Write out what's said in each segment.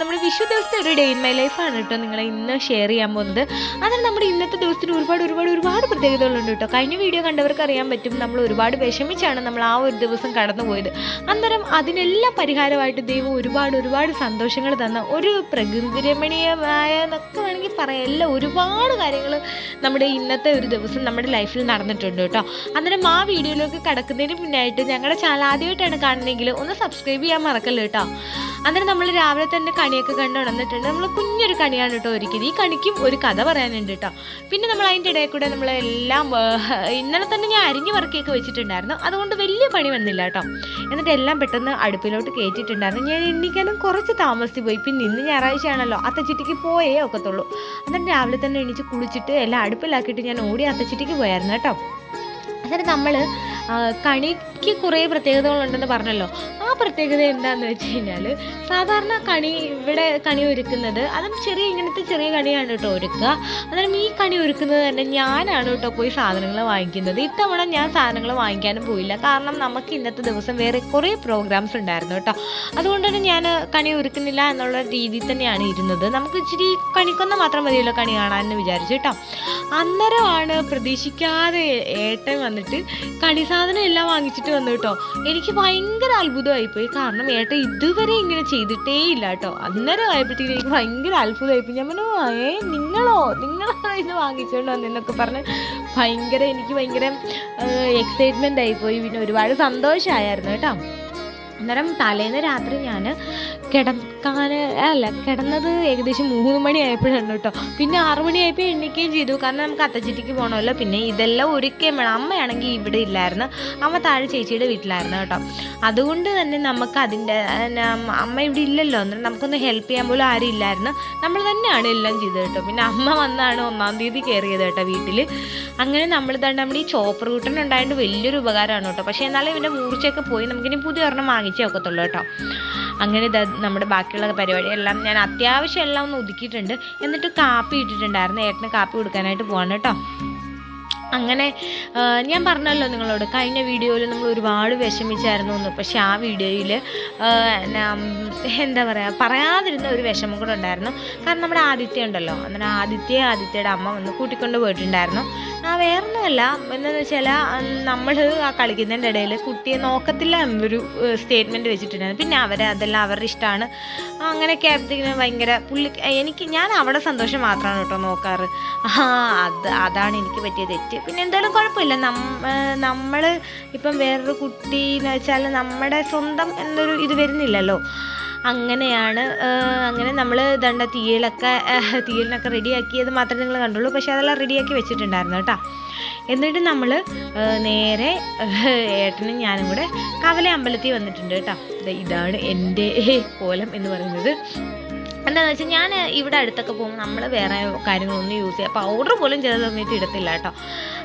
നമ്മുടെ വിഷു ദിവസത്തെ ഒരു ഡേ ഇൻ മൈ ലൈഫാണ് കേട്ടോ നിങ്ങളെ ഇന്ന് ഷെയർ ചെയ്യാൻ പോകുന്നത്. അതാണ് നമ്മുടെ ഇന്നത്തെ ദിവസത്തിന് ഒരുപാട് ഒരുപാട് ഒരുപാട് പ്രത്യേകതകളുണ്ട് കേട്ടോ. കഴിഞ്ഞ വീഡിയോ കണ്ടവർക്ക് അറിയാൻ പറ്റും നമ്മൾ ഒരുപാട് വിഷമിച്ചാണ് നമ്മൾ ആ ഒരു ദിവസം കടന്നുപോയത് അന്നേരം അതിനെല്ലാം പരിഹാരമായിട്ട് ദൈവം ഒരുപാട് ഒരുപാട് സന്തോഷങ്ങൾ തന്ന ഒരു പ്രകൃതി രമണീയമായ എന്നൊക്കെ വേണമെങ്കിൽ പറയാം. എല്ലാം ഒരുപാട് കാര്യങ്ങൾ നമ്മുടെ ഇന്നത്തെ ഒരു ദിവസം നമ്മുടെ ലൈഫിൽ നടന്നിട്ടുണ്ട് കേട്ടോ. അന്നേരം ആ വീഡിയോയിലേക്ക് കടക്കുന്നതിന് മുന്നായിട്ട് ഞങ്ങളുടെ ചാനൽ ആദ്യമായിട്ടാണ് കാണുന്നതെങ്കിൽ ഒന്ന് സബ്സ്ക്രൈബ് ചെയ്യാൻ മറക്കല്ലോ കേട്ടോ. അന്നേരം നമ്മൾ രാവിലെ തന്നെ കണിയൊക്കെ കണ്ട് ഉണർന്നിട്ടുണ്ട് നമ്മൾ കുഞ്ഞൊരു കണിയാണ് കേട്ടോ ഒരുക്കിയത്. ഈ കണിക്കും ഒരു കഥ പറയാനുണ്ട് കേട്ടോ. പിന്നെ നമ്മൾ അതിന്റെ ഇടയിൽ കൂടെ നമ്മളെല്ലാം ഇന്നലെ തന്നെ ഞാൻ അരിഞ്ഞു വറക്കിയൊക്കെ വെച്ചിട്ടുണ്ടായിരുന്നു. അതുകൊണ്ട് വലിയ പണി വന്നില്ല കേട്ടോ. എന്നിട്ട് എല്ലാം പെട്ടെന്ന് അടുപ്പിലോട്ട് കയറ്റിയിട്ടുണ്ടായിരുന്നു. ഞാൻ എണ്ണിക്കാനും കുറച്ച് താമസിച്ച് പോയി. പിന്നെ ഇന്ന് ഞായറാഴ്ചയാണല്ലോ. അത്തച്ചിട്ടിക്ക് പോയേ ഒക്കത്തുള്ളൂ. എന്നിട്ട് രാവിലെ തന്നെ എണീച്ച് കുളിച്ചിട്ട് എല്ലാം അടുപ്പിലാക്കിയിട്ട് ഞാൻ ഓടി അത്തച്ചിട്ടിക്ക് പോയായിരുന്നു കേട്ടോ. എന്നിട്ട് നമ്മൾ കണിക്ക് കുറേ പ്രത്യേകതകളുണ്ടെന്ന് പറഞ്ഞല്ലോ. ആ പ്രത്യേകത എന്താന്ന് വെച്ച് കഴിഞ്ഞാൽ സാധാരണ കണി ഇവിടെ കണി ഒരുക്കുന്നത് അതും ചെറിയ ഇങ്ങനത്തെ ചെറിയ കണിയാണ് കേട്ടോ ഒരുക്കുക. അന്നേരം ഈ കണി ഒരുക്കുന്നത് തന്നെ ഞാനാണ് കേട്ടോ പോയി സാധനങ്ങൾ വാങ്ങിക്കുന്നത്. ഇത്തവണ ഞാൻ സാധനങ്ങൾ വാങ്ങിക്കാനും പോയില്ല. കാരണം നമുക്ക് ഇന്നത്തെ ദിവസം വേറെ കുറേ പ്രോഗ്രാംസ് ഉണ്ടായിരുന്നു കേട്ടോ. അതുകൊണ്ട് തന്നെ ഞാൻ കണി ഒരുക്കുന്നില്ല എന്നുള്ള രീതിയിൽ തന്നെയാണ് ഇരുന്നത്. നമുക്ക് ഇച്ചിരി കണിക്കൊന്ന മാത്രം മതിയല്ലോ കണി കാണാമെന്ന് വിചാരിച്ചു കേട്ടോ. അന്നേരമാണ് പ്രതീക്ഷിക്കാതെ ഏട്ടൻ വന്നിട്ട് കണി എല്ലാം വാങ്ങിച്ചിട്ട് വന്നു കേട്ടോ. എനിക്ക് ഭയങ്കര അത്ഭുതമായിപ്പോയി. കാരണം ഏട്ട ഇതുവരെ ഇങ്ങനെ ചെയ്തിട്ടേ ഇല്ല കേട്ടോ. അന്നേരം ആയപ്പോഴത്തേക്കും എനിക്ക് ഭയങ്കര അത്ഭുതമായിപ്പോയി. ഞാൻ പറഞ്ഞു ഏ നിങ്ങളോ? നിങ്ങളോ ഇത് വാങ്ങിച്ചുകൊണ്ട് വന്നെന്നൊക്കെ പറഞ്ഞ് ഭയങ്കര എനിക്ക് ഭയങ്കര എക്സൈറ്റ്മെന്റ് ആയിപ്പോയി. പിന്നെ ഒരുപാട് സന്തോഷമായിരുന്നു കേട്ടോ. അന്നേരം തലേന്ന് രാത്രി ഞാൻ കിടക്കാൻ അല്ല കിടന്നത് ഏകദേശം മൂന്ന് മണി ആയപ്പോഴാണ് കേട്ടോ. പിന്നെ ആറു മണിയായപ്പോൾ എണ്ണിക്കുകയും ചെയ്തു. കാരണം നമുക്ക് അത്തച്ചിട്ടിക്ക് പോകണമല്ലോ പിന്നെ ഇതെല്ലാം ഒരുക്കുകയും വേണം അമ്മയാണെങ്കിൽ ഇവിടെ ഇല്ലായിരുന്നു. അമ്മ താഴെ ചേച്ചിയുടെ വീട്ടിലായിരുന്നു കേട്ടോ. അതുകൊണ്ട് തന്നെ നമുക്ക് അതിന്റെ അമ്മ ഇവിടെ ഇല്ലല്ലോ. എന്നാൽ നമുക്കൊന്ന് ഹെൽപ്പ് ചെയ്യാൻ പോലും ആരും ഇല്ലായിരുന്നു. നമ്മൾ തന്നെയാണ് എല്ലാം ചെയ്തത് കേട്ടോ. പിന്നെ അമ്മ വന്നാണ് ഒന്നാം തീയതി കയറിയത് കേട്ടോ വീട്ടിൽ അങ്ങനെ നമ്മൾ തന്നെ നമ്മുടെ ഈ ചോപ്പർ കൂട്ടൻ ഉണ്ടായതുകൊണ്ട് വലിയൊരു ഉപകാരമാണ് കേട്ടോ. പക്ഷേ എന്നാലും ഇവന്റെ മൂർച്ചയൊക്കെ പോയി. നമുക്കിനി പുതിയ ഒരെണ്ണം വാങ്ങിച്ചേ ഒക്കത്തുള്ളൂ കേട്ടോ. അങ്ങനെ നമ്മുടെ ബാക്കിയുള്ള പരിപാടി എല്ലാം ഞാൻ അത്യാവശ്യം എല്ലാം ഒന്ന് ഒതുക്കിയിട്ടുണ്ട്. എന്നിട്ട് കാപ്പി ഇട്ടിട്ടുണ്ടായിരുന്നു. ഏട്ടന് കാപ്പി കൊടുക്കാനായിട്ട് പോവാണ് കേട്ടോ. അങ്ങനെ ഞാൻ പറഞ്ഞല്ലോ നിങ്ങളോട് കഴിഞ്ഞ വീഡിയോയിൽ നമ്മൾ ഒരുപാട് വിഷമിച്ചായിരുന്നു എന്ന്. പക്ഷേ ആ വീഡിയോയിൽ എന്താ പറയുക പറയാതിരുന്ന ഒരു വിഷമം കൂടെ ഉണ്ടായിരുന്നു. കാരണം നമ്മുടെ ആദിത്യ ഉണ്ടല്ലോ. അങ്ങനെ ആദിത്യ ആദിത്യയുടെ അമ്മ വന്ന് കൂട്ടിക്കൊണ്ട് പോയിട്ടുണ്ടായിരുന്നു. ആ വേറൊന്നുമല്ല. എന്താണെന്ന് വെച്ചാൽ നമ്മൾ ആ കളിക്കുന്നതിന്റെ ഇടയിൽ കുട്ടിയെ നോക്കത്തില്ല എന്നൊരു സ്റ്റേറ്റ്മെന്റ് വെച്ചിട്ടുണ്ടായിരുന്നു. പിന്നെ അവരെ അതെല്ലാം അവരുടെ ഇഷ്ടമാണ് അങ്ങനെയൊക്കെ ആയപ്പോഴത്തേക്കും ഭയങ്കര പുള്ളി എനിക്ക് ഞാൻ അവിടെ സന്തോഷം മാത്രമാണ് കേട്ടോ നോക്കാറ്. ആ അത് അതാണ് എനിക്ക് പറ്റിയ തെറ്റ്. പിന്നെ എന്തായാലും കുഴപ്പമില്ല. നമ്മൾ ഇപ്പം വേറൊരു കുട്ടി എന്ന് വെച്ചാൽ നമ്മുടെ സ്വന്തം എന്നൊരു ഇത് വരുന്നില്ലല്ലോ. അങ്ങനെയാണ്. അങ്ങനെ നമ്മൾ ദണ്ട തീയലൊക്കെ തീയലിനൊക്കെ റെഡിയാക്കിയത് മാത്രമേ നിങ്ങൾ കണ്ടുള്ളൂ. പക്ഷേ അതെല്ലാം റെഡിയാക്കി വെച്ചിട്ടുണ്ടായിരുന്നു കേട്ടോ. എന്നിട്ട് നമ്മൾ നേരെ ഏട്ടനും ഞാനും കൂടെ കവല അമ്പലത്തിൽ വന്നിട്ടുണ്ട് കേട്ടോ. ഇതാണ് എന്റെ കോലം എന്ന് പറയുന്നത്. എന്താണെന്ന് വെച്ചാൽ ഞാൻ ഇവിടെ അടുത്തൊക്കെ പോകുമ്പോൾ നമ്മൾ വേറെ കാര്യങ്ങളൊന്നും യൂസ് ചെയ്യുക പൗഡർ പോലും ചില സമയത്ത് ഇടത്തില്ല കേട്ടോ.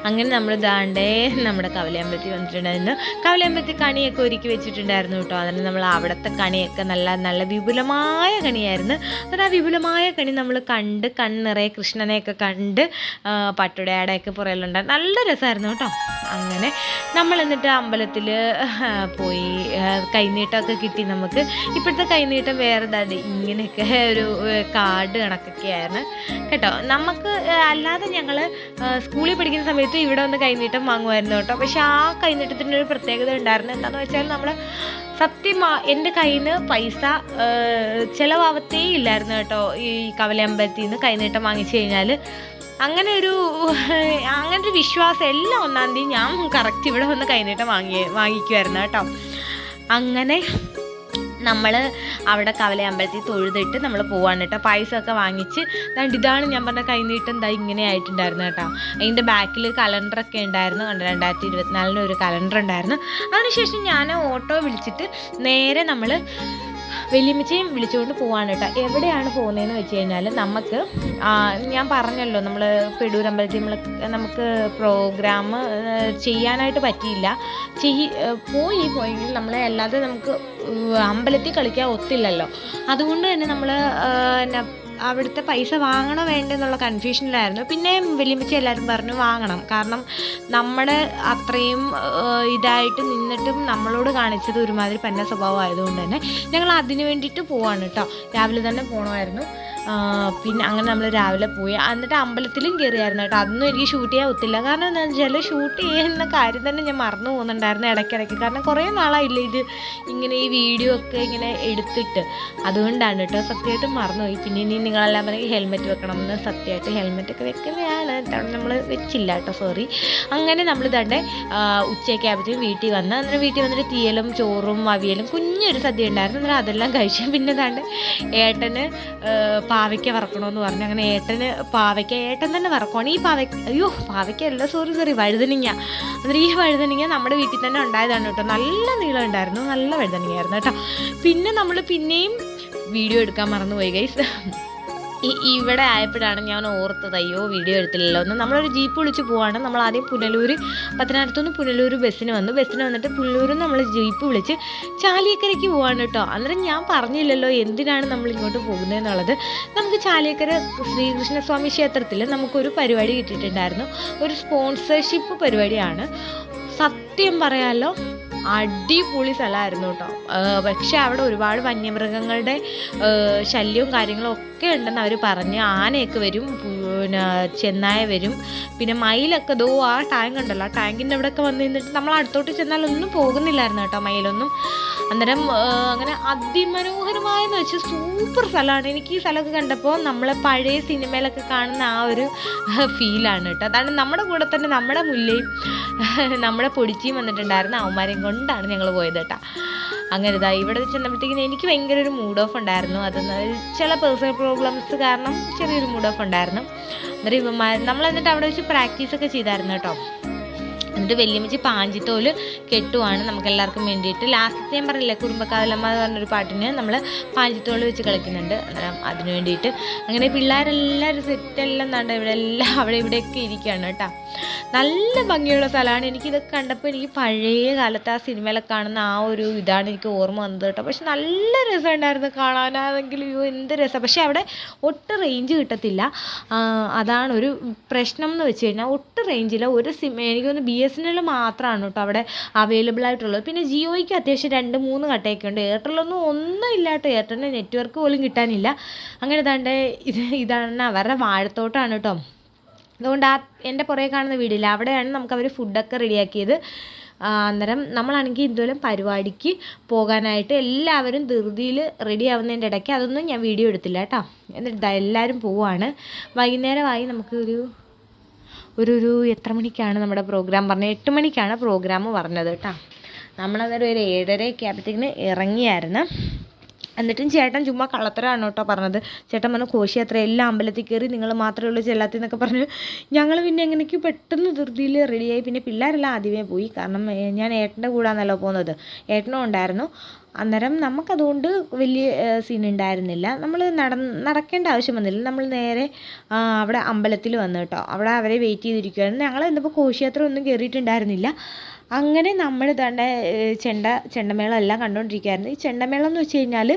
അങ്ങനെ നമ്മൾ ദാണ്ടേ നമ്മുടെ കവലയമ്പലത്തിൽ വന്നിട്ടുണ്ടായിരുന്നു. കവലയമ്പലത്തിൽ കണിയൊക്കെ ഒരുക്കി വെച്ചിട്ടുണ്ടായിരുന്നു കേട്ടോ. അതിന് നമ്മൾ അവിടുത്തെ കണിയൊക്കെ നല്ല നല്ല വിപുലമായ കണിയായിരുന്നു. എന്നിട്ട് ആ വിപുലമായ കണി നമ്മൾ കണ്ട് കണ്ണിറയെ കൃഷ്ണനെയൊക്കെ കണ്ട് പട്ടുടയാടയൊക്കെ പുറയിലുണ്ടായിരുന്നു നല്ല രസമായിരുന്നു കേട്ടോ. അങ്ങനെ നമ്മൾ എന്നിട്ട് അമ്പലത്തിൽ പോയി കൈനീട്ടമൊക്കെ കിട്ടി നമുക്ക്. ഇപ്പോഴത്തെ കൈനീട്ടം വേറെ ഇതാണ് ഇങ്ങനെയൊക്കെ ഒരു കാർഡ് കണക്കൊക്കെ ആയിരുന്നു കേട്ടോ നമുക്ക് അല്ലാതെ ഞങ്ങൾ സ്കൂളിൽ പഠിക്കുന്ന സമയത്ത് ഇവിടെ വന്ന് കൈനീട്ടം വാങ്ങുമായിരുന്നു കേട്ടോ. പക്ഷെ ആ കൈനീട്ടത്തിന്റെ ഒരു പ്രത്യേകത ഉണ്ടായിരുന്നു എന്താണെന്ന് വെച്ചാൽ നമ്മൾ സത്യം എന്റെ കയ്യിൽ നിന്ന് പൈസ ചിലവാവത്തേ ഇല്ലായിരുന്നു കേട്ടോ. ഈ കവലയമ്പലത്തിൽ നിന്ന് കൈനീട്ടം വാങ്ങിച്ചു കഴിഞ്ഞാൽ അങ്ങനെ ഒരു അങ്ങനെ ഒരു വിശ്വാസം എല്ലാം ഒന്നാം തീയതി ഞാൻ കറക്റ്റ് ഇവിടെ വന്ന് കൈനീട്ടം വാങ്ങി വാങ്ങിക്കുമായിരുന്നു കേട്ടോ. അങ്ങനെ നമ്മൾ അവിടെ കവല അമ്പലത്തിൽ തൊഴുതിട്ട് നമ്മൾ പോവാണ് കേട്ടോ. പായസമൊക്കെ വാങ്ങിച്ച് എന്നിട്ട് ഇതാണ് ഞാൻ പറഞ്ഞ കൈനീട്ടം എന്താ ഇങ്ങനെ ആയിട്ടുണ്ടായിരുന്നു കേട്ടോ. അതിന്റെ ബാക്കിൽ കലണ്ടറൊക്കെ ഉണ്ടായിരുന്നു. കണ്ടോ? രണ്ടായിരത്തി ഇരുപത്തിനാലിന് ഒരു കലണ്ടർ ഉണ്ടായിരുന്നു. അതിനുശേഷം ഞാൻ ഓട്ടോ വിളിച്ചിട്ട് നേരെ നമ്മൾ വലിയമ്മച്ചയും വിളിച്ചുകൊണ്ട് പോവാണ് കേട്ടോ. എവിടെയാണ് പോകുന്നതെന്ന് വെച്ച് കഴിഞ്ഞാൽ നമുക്ക് ഞാൻ പറഞ്ഞല്ലോ നമ്മൾ പെടൂരമ്പലത്തിൽ നമ്മൾ നമുക്ക് പ്രോഗ്രാം ചെയ്യാനായിട്ട് പറ്റിയില്ല. ചെയ് പോയി പോയെങ്കിൽ നമ്മളെ അല്ലാതെ നമുക്ക് അമ്പലത്തിൽ കളിക്കാൻ ഒത്തില്ലല്ലോ. അതുകൊണ്ട് തന്നെ നമ്മൾ അവിടുത്തെ പൈസ വാങ്ങണോ വേണ്ടെന്നുള്ള കൺഫ്യൂഷനിലായിരുന്നു പിന്നെ വലിയമ്മച്ചി എല്ലാവരും പറഞ്ഞു വാങ്ങണം. കാരണം നമ്മൾ അത്രയും ഇതായിട്ട് നിന്നിട്ടും നമ്മളോട് കാണിച്ചത് ഒരുമാതിരി പന്ന സ്വഭാവം ആയതുകൊണ്ട് തന്നെ ഞങ്ങൾ അതിന് വേണ്ടിയിട്ട് പോവാണ് കേട്ടോ. രാവിലെ തന്നെ പോകണമായിരുന്നു പിന്നെ അങ്ങനെ നമ്മൾ രാവിലെ പോയി. എന്നിട്ട് അമ്പലത്തിലും കയറിയായിരുന്നു കേട്ടോ. അതൊന്നും എനിക്ക് ഷൂട്ട് ചെയ്യാൻ ഒത്തില്ല. കാരണം എന്താണെന്ന് വെച്ചാൽ ഷൂട്ട് ചെയ്യുന്ന കാര്യം തന്നെ ഞാൻ മറന്നു പോകുന്നുണ്ടായിരുന്നു ഇടയ്ക്കിടയ്ക്ക്. കാരണം കുറേ നാളായില്ലേ ഇത് ഇങ്ങനെ ഈ വീഡിയോ ഒക്കെ ഇങ്ങനെ എടുത്തിട്ട്. അതുകൊണ്ടാണ് കേട്ടോ സത്യമായിട്ട് മറന്നുപോയി. പിന്നെ ഇനി നിങ്ങളെല്ലാം പറയും ഹെൽമെറ്റ് വെക്കണം എന്ന് സത്യമായിട്ട് ഹെൽമെറ്റ് ഒക്കെ വെക്കുന്നതാണ് നമ്മൾ വെച്ചില്ല കേട്ടോ സോറി അങ്ങനെ നമ്മൾ തന്നെ ഉച്ചയൊക്കെ ആകുമ്പോഴത്തേക്കും വീട്ടിൽ വന്ന്. അന്നേരം വീട്ടിൽ വന്നിട്ട് തീയലും ചോറും അവിയലും കുഞ്ഞൊരു സദ്യ ഉണ്ടായിരുന്നു. അന്നേരം അതെല്ലാം കഴിച്ചു പിന്നെ താണ്ട് ഏട്ടന് പാവയ്ക്ക വറക്കണമെന്ന് പറഞ്ഞു. അങ്ങനെ ഏട്ടന് പാവയ്ക്ക ഏട്ടൻ തന്നെ വറക്കുവാണ്. ഈ പാവയ്ക്ക അയ്യോ പാവയ്ക്കല്ല സോറി സോറി വഴുതനങ്ങ. അന്നേരം ഈ വഴുതനങ്ങ നമ്മുടെ വീട്ടിൽ തന്നെ ഉണ്ടായതാണ് കേട്ടോ. നല്ല നീളം ഉണ്ടായിരുന്നു നല്ല വഴുതനങ്ങയായിരുന്നു കേട്ടോ. പിന്നെ നമ്മൾ പിന്നെയും വീഡിയോ എടുക്കാൻ മറന്നുപോയി ഗൈസ് ഇവിടെ ആയപ്പോഴാണ് ഞാൻ ഓർത്തത് അയ്യോ വീഡിയോ എടുത്തില്ലല്ലോ. എന്ന് നമ്മളൊരു ജീപ്പ് വിളിച്ച് പോവാണ്. നമ്മൾ ആദ്യം പുനലൂർ പത്തനാപുരത്തുനിന്ന് പുനലൂർ ബസ്സിന് വന്നു. ബസ്സിന് വന്നിട്ട് പുനലൂരിൽ നമ്മൾ ജീപ്പ് വിളിച്ച് ചാലിയക്കരയ്ക്ക് പോവാണ് കേട്ടോ. അന്നേരം ഞാൻ പറഞ്ഞില്ലല്ലോ എന്തിനാണ് നമ്മൾ ഇങ്ങോട്ട് പോകുന്നത് എന്നുള്ളത് നമുക്ക് ചാലിയക്കര ശ്രീകൃഷ്ണസ്വാമി ക്ഷേത്രത്തിൽ നമുക്കൊരു പരിപാടി കിട്ടിയിട്ടുണ്ടായിരുന്നു. ഒരു സ്പോൺസർഷിപ്പ് പരിപാടിയാണ്. സത്യം പറയാലോ അടിപൊളി സ്ഥലമായിരുന്നു കേട്ടോ. പക്ഷെ അവിടെ ഒരുപാട് വന്യമൃഗങ്ങളുടെ ശല്യവും കാര്യങ്ങളും ഒക്കെ ഉണ്ടെന്ന് അവർ പറഞ്ഞ് ആനയൊക്കെ വരും പിന്നെ ചെന്നായ വരും. പിന്നെ മയിലൊക്കെ ദോ ആ ടാങ്ക് ഉണ്ടല്ലോ ആ ടാങ്കിന്റെ അവിടെയൊക്കെ വന്ന് നിന്നിട്ട് നമ്മൾ അടുത്തോട്ട് ചെന്നാൽ ഒന്നും പോകുന്നില്ലായിരുന്നു കേട്ടോ മയിലൊന്നും. അന്നേരം അങ്ങനെ അതിമനോഹരമായെന്ന് വെച്ചാൽ സൂപ്പർ സ്ഥലമാണ്. എനിക്ക് ഈ സ്ഥലമൊക്കെ കണ്ടപ്പോൾ നമ്മളെ പഴയ സിനിമയിലൊക്കെ കാണുന്ന ആ ഒരു ഫീലാണ് കേട്ടോ. അതാണ് നമ്മുടെ കൂടെ തന്നെ നമ്മുടെ മുല്ലയും നമ്മുടെ പൊടിച്ചിയും വന്നിട്ടുണ്ടായിരുന്നു അവന്മാരെയും കൊണ്ടാണ് ഞങ്ങൾ പോയത് കേട്ടോ. അങ്ങനെ ഇതാ ഇവിടെ ചെന്നപ്പോഴത്തേക്കിന് എനിക്ക് ഭയങ്കര ഒരു മൂഡ് ഓഫ് ഉണ്ടായിരുന്നു. അത് ചില പേഴ്സണൽ പ്രോബ്ലംസ് കാരണം ചെറിയൊരു മൂഡ് ഓഫ് ഉണ്ടായിരുന്നു. ഇവന്മാർ നമ്മൾ എന്നിട്ട് അവിടെ വെച്ച് പ്രാക്ടീസ് ഒക്കെ ചെയ്തായിരുന്നു കേട്ടോ. എന്നിട്ട് വല്യമ്മച്ചി പാഞ്ചിത്തോൽ കെട്ടുവാണ് നമുക്ക് എല്ലാവർക്കും വേണ്ടിയിട്ട്. ലാസ്റ്റ് ഞാൻ പറഞ്ഞില്ലേ കുറുമ്പക്കാവിലമ്മ എന്ന് പറഞ്ഞൊരു പാട്ടിന് നമ്മൾ പാഞ്ചിത്തോൽ വെച്ച് കളിക്കുന്നുണ്ട്. അതിന് വേണ്ടിയിട്ട് അങ്ങനെ പിള്ളേരെല്ലാവരും സെറ്റെല്ലാം നട ഇവിടെ എല്ലാം അവിടെ ഇവിടെയൊക്കെ ഇരിക്കുകയാണ് കേട്ടോ. നല്ല ഭംഗിയുള്ള സ്ഥലമാണ്. എനിക്കിതൊക്കെ കണ്ടപ്പോൾ എനിക്ക് പഴയ കാലത്ത് ആ സിനിമയിലൊക്കെ കാണുന്ന ആ ഒരു ഇതാണ് എനിക്ക് ഓർമ്മ വന്നത് കേട്ടോ. പക്ഷെ നല്ല രസമുണ്ടായിരുന്നു കാണാനാണെങ്കിൽ അയ്യോ എന്ത് രസം. പക്ഷെ അവിടെ ഒട്ടും റേഞ്ച് കിട്ടത്തില്ല. അതാണ് ഒരു പ്രശ്നം എന്ന് വെച്ച് കഴിഞ്ഞാൽ ഒട്ടും റേഞ്ചില്ല ഒരു സിം എനിക്ക് തോന്നുന്നു ബി എസ് മാത്രമാണ് കേട്ടോ അവിടെ അവൈലബിൾ ആയിട്ടുള്ളത്. പിന്നെ ജിയോയ്ക്ക് അത്യാവശ്യം രണ്ട് മൂന്ന് കട്ടയൊക്കെ ഉണ്ട്. എയർടെലൊന്നും ഒന്നും ഇല്ല കേട്ടോ എയർടെലിന്റെ നെറ്റ്വർക്ക് പോലും കിട്ടാനില്ല. അങ്ങനെ ഇതാണ്ട് ഇത് ഇതാണ് അവരുടെ വാഴത്തോട്ടാണ് കേട്ടോ അതുകൊണ്ട് ആ എന്റെ പുറകെ കാണുന്ന വീടില്ല. അവിടെയാണ് നമുക്ക് അവർ ഫുഡൊക്കെ റെഡിയാക്കിയത് അന്നേരം നമ്മളാണെങ്കിൽ ഇതുപോലെ പരിപാടിക്ക് പോകാനായിട്ട് എല്ലാവരും ധൃതിയിൽ റെഡി ആവുന്നതിന്റെ ഇടയ്ക്ക് അതൊന്നും ഞാൻ വീഡിയോ എടുത്തില്ല കേട്ടോ എന്നിട്ട് എല്ലാവരും പോവാണ്. വൈകുന്നേരമായി നമുക്ക് ഒരു ഒരു എത്ര മണിക്കാണ് നമ്മുടെ പ്രോഗ്രാം പറഞ്ഞത്? എട്ട് മണിക്കാണ് പ്രോഗ്രാം പറഞ്ഞത് കേട്ടോ. നമ്മളന്നേരം ഒരു ഏഴരയൊക്കെ ആയപ്പോഴത്തേക്കിന് ഇറങ്ങിയായിരുന്നു. എന്നിട്ടും ചേട്ടൻ ചുമ്മാ കള്ളത്തരാണ് കേട്ടോ പറഞ്ഞത്. ചേട്ടൻ പറഞ്ഞു കോശി അത്ര എല്ലാ അമ്പലത്തിൽ കയറി നിങ്ങൾ മാത്രമേ ഉള്ളൂ ചെല്ലാത്തി എന്നൊക്കെ പറഞ്ഞു. ഞങ്ങൾ പിന്നെ എങ്ങനെയൊക്കെ പെട്ടെന്ന് ധൃതിയിൽ റെഡിയായി പിന്നെ പിള്ളേരെല്ലാം ആദ്യമേ പോയി. കാരണം ഞാൻ ഏട്ടന്റെ കൂടാന്നല്ലോ പോകുന്നത്. ഏട്ടനും ഉണ്ടായിരുന്നു. അന്നേരം നമുക്കതുകൊണ്ട് വലിയ സീൻ ഉണ്ടായിരുന്നില്ല. നമ്മൾ നട നടക്കേണ്ട ആവശ്യം വന്നില്ല. നമ്മൾ നേരെ അവിടെ അമ്പലത്തിൽ വന്നു കേട്ടോ. അവിടെ അവരെ വെയിറ്റ് ചെയ്തിരിക്കുകയായിരുന്നു ഞങ്ങൾ എന്തപ്പോൾ കോശിയാത്ര ഒന്നും കയറിയിട്ടുണ്ടായിരുന്നില്ല. അങ്ങനെ നമ്മൾ തന്നെ ചെണ്ട ചെണ്ടമേളം എല്ലാം കണ്ടുകൊണ്ടിരിക്കുകയായിരുന്നു ഈ ചെണ്ടമേളം എന്ന് വെച്ച് കഴിഞ്ഞാൽ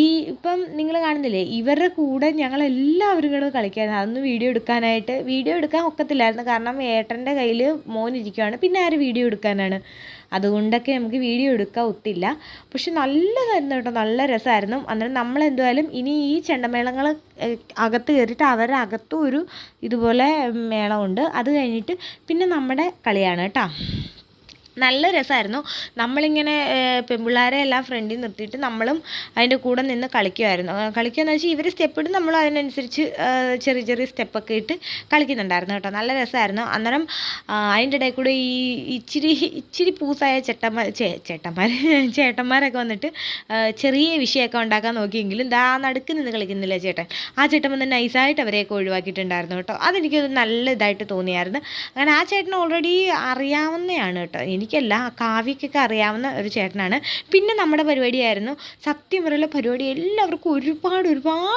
ഈ ഇപ്പം നിങ്ങൾ കാണുന്നില്ലേ ഇവരുടെ കൂടെ ഞങ്ങൾ എല്ലാവരും കൂടെ കളിക്കായിരുന്നു. അതൊന്നും വീഡിയോ എടുക്കാനായിട്ട് വീഡിയോ എടുക്കാൻ ഒക്കത്തില്ലായിരുന്നു. കാരണം ഏട്ടന്റെ കയ്യിൽ മോൻ ഇരിക്കുകയാണ് പിന്നെ ആര് വീഡിയോ എടുക്കാനാണ്? അതുകൊണ്ടൊക്കെ നമുക്ക് വീഡിയോ എടുക്കാൻ ഒത്തില്ല. പക്ഷെ നല്ലതായിരുന്നു കേട്ടോ നല്ല രസമായിരുന്നു. അന്നേരം നമ്മൾ എന്തായാലും ഇനി ഈ ചെണ്ടമേളങ്ങൾ അകത്ത് കയറിയിട്ട് അവരുടെ അകത്തും ഒരു ഇതുപോലെ മേളമുണ്ട്. അത് കഴിഞ്ഞിട്ട് പിന്നെ നമ്മുടെ കളിയാണ് കേട്ടോ. നല്ല രസമായിരുന്നു നമ്മളിങ്ങനെ പെൺപിള്ളേരെ എല്ലാം ഫ്രണ്ടിൽ നിർത്തിയിട്ട് നമ്മളും അതിന്റെ കൂടെ നിന്ന് കളിക്കുമായിരുന്നു കളിക്കുകയെന്ന് വെച്ചാൽ ഇവർ സ്റ്റെപ്പ് ഇടും നമ്മൾ അതിനനുസരിച്ച് ചെറിയ ചെറിയ സ്റ്റെപ്പൊക്കെ ഇട്ട് കളിക്കുന്നുണ്ടായിരുന്നു കേട്ടോ. നല്ല രസമായിരുന്നു അന്നേരം അതിന്റെ ഇടയിൽ കൂടെ ഈ ഇച്ചിരി ഇച്ചിരി പൂസായ ചേട്ടന്മാർ ചേട്ടന്മാർ ചേട്ടന്മാരൊക്കെ വന്നിട്ട് ചെറിയ വിഷയമൊക്കെ ഉണ്ടാക്കാൻ നോക്കിയെങ്കിലും ദാ നടുക്ക് നിന്ന് കളിക്കുന്നില്ല ചേട്ടൻ? ആ ചേട്ടൻ വന്ന് നൈസായിട്ട് അവരെയൊക്കെ ഒഴിവാക്കിയിട്ടുണ്ടായിരുന്നു കേട്ടോ. അതെനിക്കൊരു നല്ല ഇതായിട്ട് തോന്നിയായിരുന്നു. അങ്ങനെ ആ ചേട്ടൻ ഓൾറെഡി അറിയാവുന്നതാണ് കേട്ടോ. എനിക്കല്ല കാവ്യക്കൊക്കെ അറിയാവുന്ന ഒരു ചേട്ടനാണ്. പിന്നെ നമ്മുടെ പരിപാടിയായിരുന്നു സത്യം പറയുള്ള പരിപാടി. എല്ലാവർക്കും ഒരുപാട് ഒരുപാട്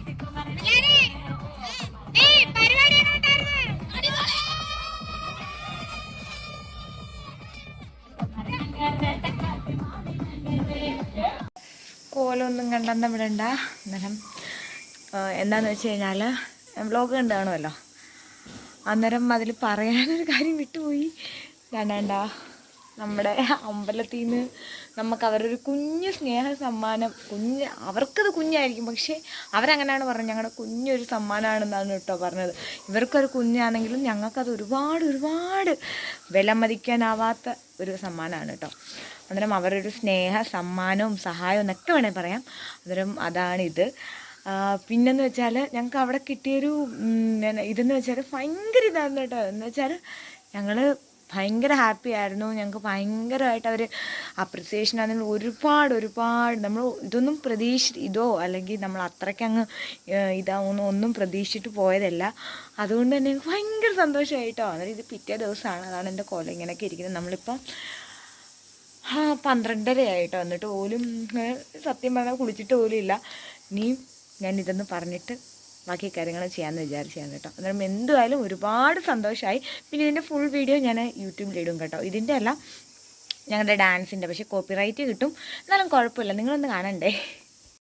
കണ്ടെന്ന വിടണ്ട. അന്നേരം എന്താന്ന് വെച്ച് കഴിഞ്ഞാൽ വ്ലോഗ് കണ്ടു കാണുമല്ലോ അന്നേരം അതിൽ പറയാനൊരു കാര്യം വിട്ടുപോയി. വേണ്ട നമ്മുടെ അമ്പലത്തിൽ നിന്ന് നമുക്ക് അവരൊരു കുഞ്ഞു സ്നേഹ സമ്മാനം കുഞ്ഞ് അവർക്കത് കുഞ്ഞായിരിക്കും. പക്ഷേ അവരങ്ങനെയാണ് പറഞ്ഞത്. ഞങ്ങളുടെ കുഞ്ഞൊരു സമ്മാനമാണെന്നാണ് കേട്ടോ പറഞ്ഞത്. ഇവർക്കൊരു കുഞ്ഞാണെങ്കിലും ഞങ്ങൾക്കത് ഒരുപാട് ഒരുപാട് വിലമതിക്കാനാവാത്ത ഒരു സമ്മാനമാണ് കേട്ടോ. അന്നേരം അവരൊരു സ്നേഹ സമ്മാനവും സഹായവും എന്നൊക്കെ വേണേൽ പറയാം. അന്നേരം അതാണിത്. പിന്നെന്ന് വെച്ചാൽ ഞങ്ങൾക്ക് അവിടെ കിട്ടിയൊരു ഇതെന്ന് വെച്ചാൽ ഭയങ്കര ഇതായിരുന്നു കേട്ടോ. എന്ന് വെച്ചാൽ ഞങ്ങൾ ഭയങ്കര ഹാപ്പി ആയിരുന്നു. ഞങ്ങൾക്ക് ഭയങ്കരമായിട്ട് അവർ അപ്രിസിയേഷൻ ആണെങ്കിൽ ഒരുപാട് ഒരുപാട് നമ്മൾ ഇതൊന്നും പ്രതീക്ഷ ഇതോ അല്ലെങ്കിൽ നമ്മൾ അത്രയ്ക്ക് അങ്ങ് ഇതാവുന്നു ഒന്നും പ്രതീക്ഷിച്ചിട്ട് പോയതല്ല. അതുകൊണ്ട് തന്നെ എനിക്ക് ഭയങ്കര സന്തോഷമായിട്ടോ അന്നേരം ഇത് പിറ്റേ ദിവസമാണ്. അതാണ് എന്റെ കോല. ഇങ്ങനെയൊക്കെ ഇരിക്കുന്നത്. നമ്മളിപ്പം ആ പന്ത്രണ്ടര ആയിട്ടോ എന്നിട്ട് പോലും സത്യം പറഞ്ഞാൽ കുളിച്ചിട്ട് പോലും ഇല്ല. ഇനിയും ഞാൻ ഇതൊന്ന് പറഞ്ഞിട്ട് ബാക്കി കാര്യങ്ങൾ ചെയ്യാമെന്ന് വിചാരിച്ചാണ് കേട്ടോ. അന്നേരം എന്തുമായാലും ഒരുപാട് സന്തോഷമായി പിന്നെ ഇതിന്റെ ഫുൾ വീഡിയോ ഞാൻ യൂട്യൂബിലിടും കേട്ടോ. ഇതിന്റെ അല്ല ഞങ്ങളുടെ ഡാൻസിന്റെ പക്ഷേ കോപ്പിറൈറ്റ് കിട്ടും. എന്നാലും കുഴപ്പമില്ല. നിങ്ങളൊന്ന് കാണണ്ടേ?